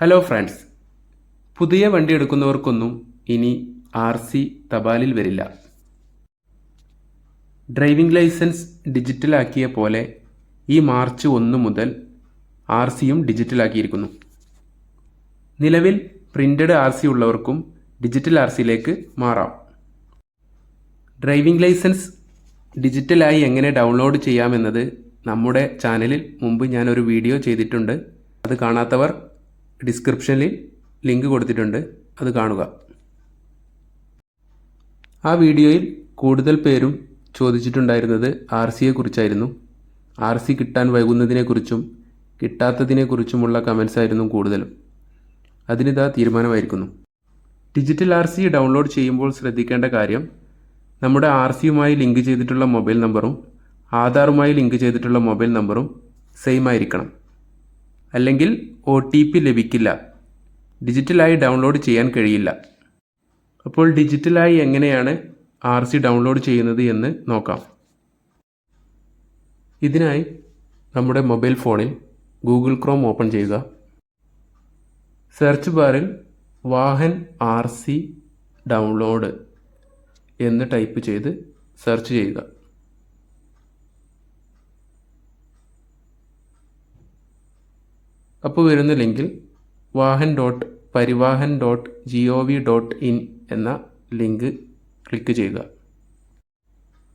Hello friends പുതിയ വണ്ടി എടുക്കുന്നവർക്കൊന്നും ഇനി ആർ സി തപാലിൽ വരില്ല. ഡ്രൈവിംഗ് ലൈസൻസ് ഡിജിറ്റലാക്കിയ പോലെ ഈ മാർച്ച് ഒന്ന് മുതൽ ആർ സിയും ഡിജിറ്റലാക്കിയിരിക്കുന്നു നിലവിൽ പ്രിന്റഡ് ആർ സി ഉള്ളവർക്കും ഡിജിറ്റൽ ആർ സിയിലേക്ക് മാറാം. ഡ്രൈവിംഗ് ലൈസൻസ് ഡിജിറ്റലായി എങ്ങനെ ഡൗൺലോഡ് ചെയ്യാമെന്നത് നമ്മുടെ ചാനലിൽ മുമ്പ് ഞാനൊരു വീഡിയോ ചെയ്തിട്ടുണ്ട്. അത് കാണാത്തവർ ഡിസ്ക്രിപ്ഷനിൽ ലിങ്ക് കൊടുത്തിട്ടുണ്ട്. അത് കാണുക. ആ വീഡിയോയിൽ കൂടുതൽ പേരും ചോദിച്ചിട്ടുണ്ടായിരുന്നത് ആർ സിയെ കുറിച്ചായിരുന്നു. ആർ സി കിട്ടാൻ വൈകുന്നതിനെക്കുറിച്ചും കിട്ടാത്തതിനെക്കുറിച്ചുമുള്ള കമൻസ് ആയിരുന്നു കൂടുതലും. അതിനിതാ തീരുമാനമായിരിക്കുന്നു. ഡിജിറ്റൽ ആർ സി ഡൗൺലോഡ് ചെയ്യുമ്പോൾ ശ്രദ്ധിക്കേണ്ട കാര്യം നമ്മുടെ ആർ സിയുമായി ലിങ്ക് ചെയ്തിട്ടുള്ള മൊബൈൽ നമ്പറും ആധാറുമായി ലിങ്ക് ചെയ്തിട്ടുള്ള മൊബൈൽ നമ്പറും സെയിം ആയിരിക്കണം. അല്ലെങ്കിൽ ഒ ടി പി ലഭിക്കില്ല. ഡിജിറ്റലായി ഡൗൺലോഡ് ചെയ്യാൻ കഴിയില്ല. അപ്പോൾ ഡിജിറ്റലായി എങ്ങനെയാണ് ആർ സി ഡൗൺലോഡ് ചെയ്യുന്നത് എന്ന് നോക്കാം. ഇതിനായി നമ്മുടെ മൊബൈൽ ഫോണിൽ ഗൂഗിൾ ക്രോം ഓപ്പൺ ചെയ്യുക. സെർച്ച് ബാറിൽ വാഹൻ ആർ സി ഡൗൺലോഡ് എന്ന് ടൈപ്പ് ചെയ്ത് സെർച്ച് ചെയ്യുക. അപ്പോൾ വരുന്ന ലിങ്കിൽ Vahan dot Parivahan dot G O V dot in എന്ന ലിങ്ക് ക്ലിക്ക് ചെയ്യുക.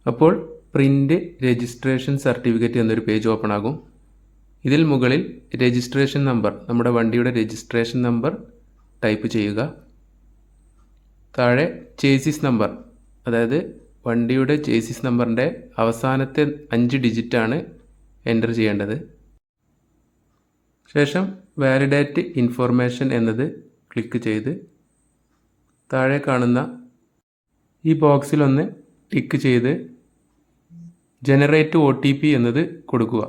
അപ്പോൾ പ്രിന്റ് രജിസ്ട്രേഷൻ സർട്ടിഫിക്കറ്റ് എന്നൊരു പേജ് ഓപ്പൺ ആകും. ഇതിൽ മുകളിൽ രജിസ്ട്രേഷൻ നമ്പർ നമ്മുടെ വണ്ടിയുടെ രജിസ്ട്രേഷൻ നമ്പർ ടൈപ്പ് ചെയ്യുക. താഴെ ചേസിസ് നമ്പർ അതായത് വണ്ടിയുടെ ചേസിസ് നമ്പറിന്റെ അവസാനത്തെ അഞ്ച് ഡിജിറ്റാണ് എന്റർ ചെയ്യേണ്ടത്. ശേഷം വാലിഡേറ്റ് ഇൻഫോർമേഷൻ എന്നത് ക്ലിക്ക് ചെയ്ത് താഴെ കാണുന്ന ഈ ബോക്സിലൊന്ന് ടിക്ക് ചെയ്ത് ജനറേറ്റ് ഒ ടി പി എന്നത് കൊടുക്കുക.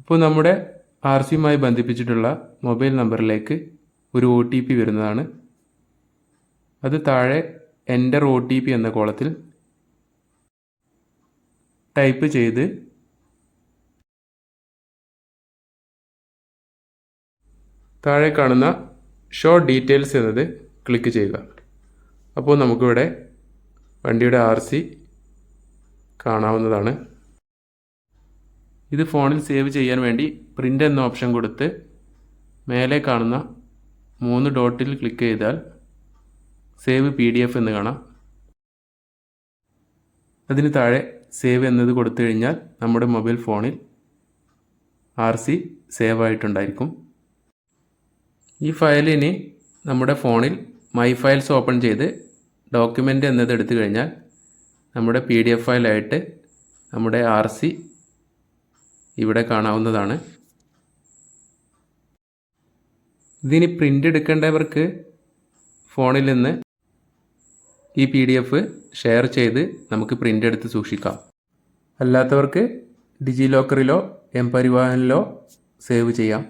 അപ്പോൾ നമ്മുടെ ആർ സിയുമായി ബന്ധിപ്പിച്ചിട്ടുള്ള മൊബൈൽ നമ്പറിലേക്ക് ഒരു ഒ ടി പി വരുന്നതാണ്. അത് താഴെ എന്റർ ഒ ടി പി എന്ന കോളത്തിൽ ടൈപ്പ് ചെയ്ത് താഴെ കാണുന്ന ഷോ ഡീറ്റെയിൽസ് എന്നത് ക്ലിക്ക് ചെയ്യുക. അപ്പോൾ നമുക്കിവിടെ വണ്ടിയുടെ ആർ സി കാണാവുന്നതാണ്. ഇത് ഫോണിൽ സേവ് ചെയ്യാൻ വേണ്ടി പ്രിന്റ് എന്ന ഓപ്ഷൻ കൊടുത്ത് മേലെ കാണുന്ന മൂന്ന് ഡോട്ടിൽ ക്ലിക്ക് ചെയ്താൽ സേവ് പി ഡി എഫ് എന്ന് കാണാം. അതിന് താഴെ സേവ് എന്നത് കൊടുത്തു കഴിഞ്ഞാൽ നമ്മുടെ മൊബൈൽ ഫോണിൽ ആർ സി സേവ് ആയിട്ടുണ്ടായിരിക്കും. ഈ ഫയലിനി നമ്മുടെ ഫോണിൽ മൈ ഫയൽസ് ഓപ്പൺ ചെയ്ത് ഡോക്യുമെന്റ് എന്നത് എടുത്തു കഴിഞ്ഞാൽ നമ്മുടെ പി ഡി എഫ് ഫയലായിട്ട് നമ്മുടെ ആർ സി ഇവിടെ കാണാവുന്നതാണ്. ഇതിന് പ്രിന്റ് എടുക്കേണ്ടവർക്ക് ഫോണിൽ നിന്ന് ഈ പി ഡി എഫ് ഷെയർ ചെയ്ത് നമുക്ക് പ്രിന്റ് എടുത്ത് സൂക്ഷിക്കാം. അല്ലാത്തവർക്ക് ഡിജി ലോക്കറിലോ എം പരിവാഹനിലോ സേവ് ചെയ്യാം.